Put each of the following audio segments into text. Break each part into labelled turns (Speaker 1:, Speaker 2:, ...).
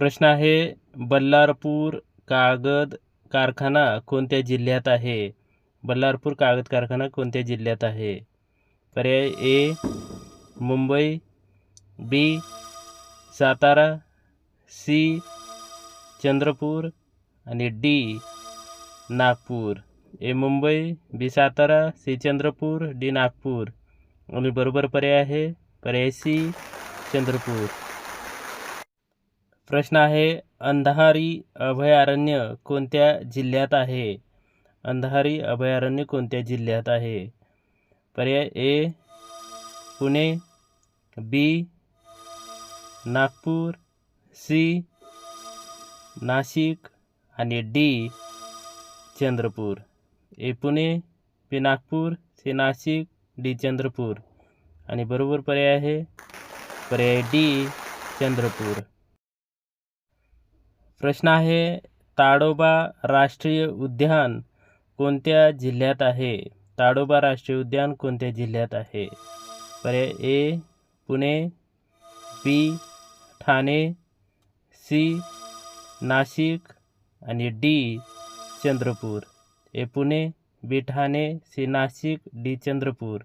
Speaker 1: प्रश्न आहे बल्लारपूर कागद कारखाना कोणत्या जिल्ह्यात आहे? बल्लारपूर कागद कारखाना कोणत्या जिल्ह्यात आहे? पर्याय A Mumbai B Satara C Chandrapur आणि D Nagpur. A Mumbai B Satara C Chandrapur D Nagpur. आणि बरोबर पर्याय आहे पर्याय सी चंद्रपूर. प्रश्न आहे, अंधारी अभयारण्य कोणत्या जिल्ह्यात आहे? अंधारी अभयारण्य कोणत्या जिल्ह्यात आहे? पर्याय A, Pune, B, Nagpur, C, Nashik D, Chandrapur. A, Pune, B, Nagpur, C, Nashik, D, Chandrapur. आणि बरोबर पर्याय आहे, पर्याय डी, चंद्रपूर. प्रश्न आहे ताडोबा राष्ट्रीय उद्यान कोणत्या जिल्ह्यात आहे? ताडोबा राष्ट्रीय उद्यान कोणत्या जिल्ह्यात आहे? पर्याय A Pune B Thane C Nashik आणि D Chandrapur. A Pune B Thane C Nashik D Chandrapur.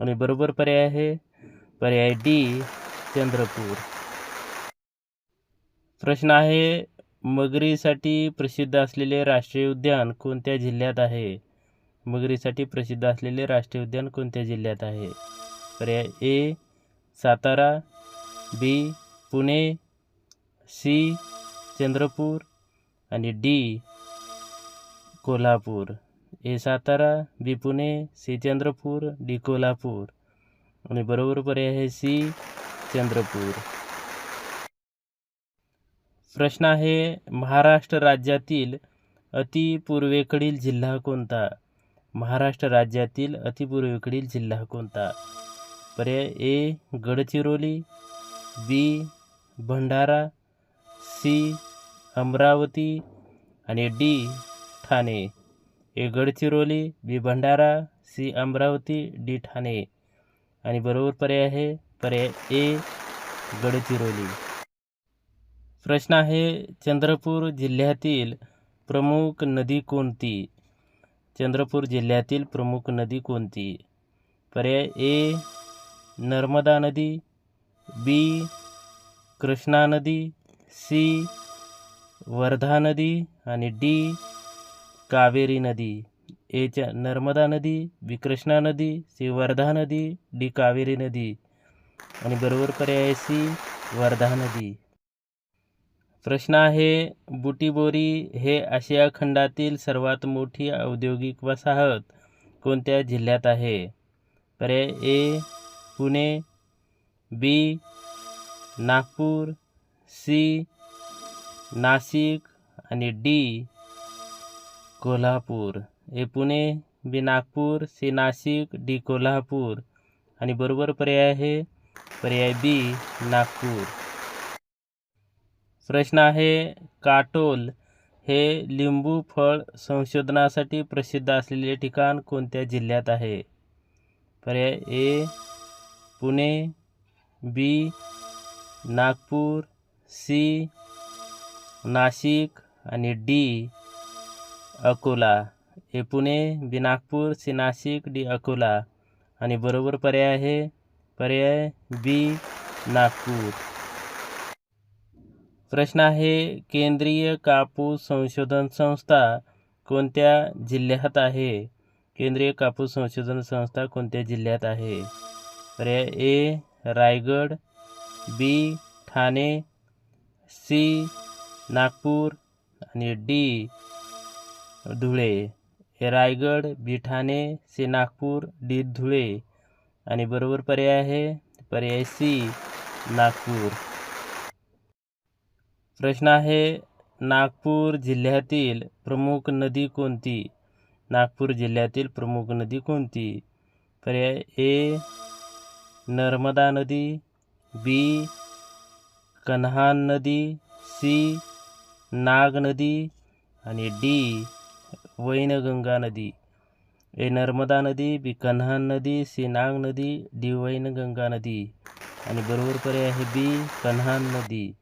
Speaker 1: आणि बरोबर पर्याय आहे पर्याय डी चंद्रपूर. प्रश्न आहे मगरीसाठी प्रसिद्ध असलेले राष्ट्रीय उद्यान कोणत्या जिल्ह्यात आहे? मगरीसाठी प्रसिद्ध असलेले राष्ट्रीय उद्यान कोणत्या जिल्ह्यात आहे? पर्याय A Satara B Pune C Chandrapur आणि D Kolhapur. A Satara B Pune C Chandrapur D Kolhapur. आणि बरोबर पर्याय आहे सी चंद्रपूर. प्रश्न आहे महाराष्ट्र राज्यातील अतिपूर्वेकडील जिल्हा कोणता? महाराष्ट्र राज्यातील अतिपूर्वेकडील जिल्हा कोणता? पर्याय A Gadchiroli B Bhandara C Amravati आणि D Thane. A Gadchiroli B Bhandara C Amravati D Thane. आणि बरोबर पर्याय आहे पर्याय ए गडचिरोली. प्रश्न आहे चंद्रपूर जिल्ह्यातील प्रमुख नदी कोणती? चंद्रपूर जिल्ह्यातील प्रमुख नदी कोणती? पर्याय ए नर्मदा नदी बी कृष्णा नदी सी वर्धा नदी आणि डी कावेरी नदी. एच्या नर्मदा नदी बी कृष्णा नदी सी वर्धा नदी डी कावेरी नदी. आणि बरोबर पर्याय सी वर्धा नदी. प्रश्न आहे बुटीबोरी हे आशिया खंडातील सर्वात मोठी औद्योगिक वसाहत कोणत्या जिल्ह्यात आहे? पर्याय A Pune B Nagpur C Nashik आणि D Kolhapur. A Pune B Nagpur C Nashik D Kolhapur. आणि बरोबर पर्याय आहे पर्याय बी नागपूर. प्रश्न आहे काटोल हे लिंबू फळ संशोधनासाठी प्रसिद्ध असलेले ठिकाण कोणत्या जिल्ह्यात आहे? पर्याय A Pune B Nagpur C Nashik आणि D Akola. A Pune B Nagpur C Nashik D Akola. आणि बरोबर पर्याय आहे पर्याय बी नागपूर. प्रश्न आहे केंद्रीय कापूस संशोधन संस्था कोणत्या जिल्ह्यात आहे? केंद्रीय कापूस संशोधन संस्था कोणत्या जिल्ह्यात आहे? पर्याय A Raigad B Thane C Nagpur आणि D Dhule. A Raigad B Thane C Nagpur D Dhule. आणि बरोबर पर्याय आहे पर्याय सी नागपूर. प्रश्न आहे नागपूर जिल्ह्यातील प्रमुख नदी कोणती? नागपूर जिल्ह्यातील प्रमुख नदी कोणती? पर्याय ए नर्मदा नदी बी कन्हान नदी सी नाग नदी आणि डी वैनगंगा नदी. ए नर्मदा नदी बी कन्हान नदी सी नाग नदी डी वैनगंगा नदी. आणि बरोबर पर्याय आहे बी कन्हान नदी.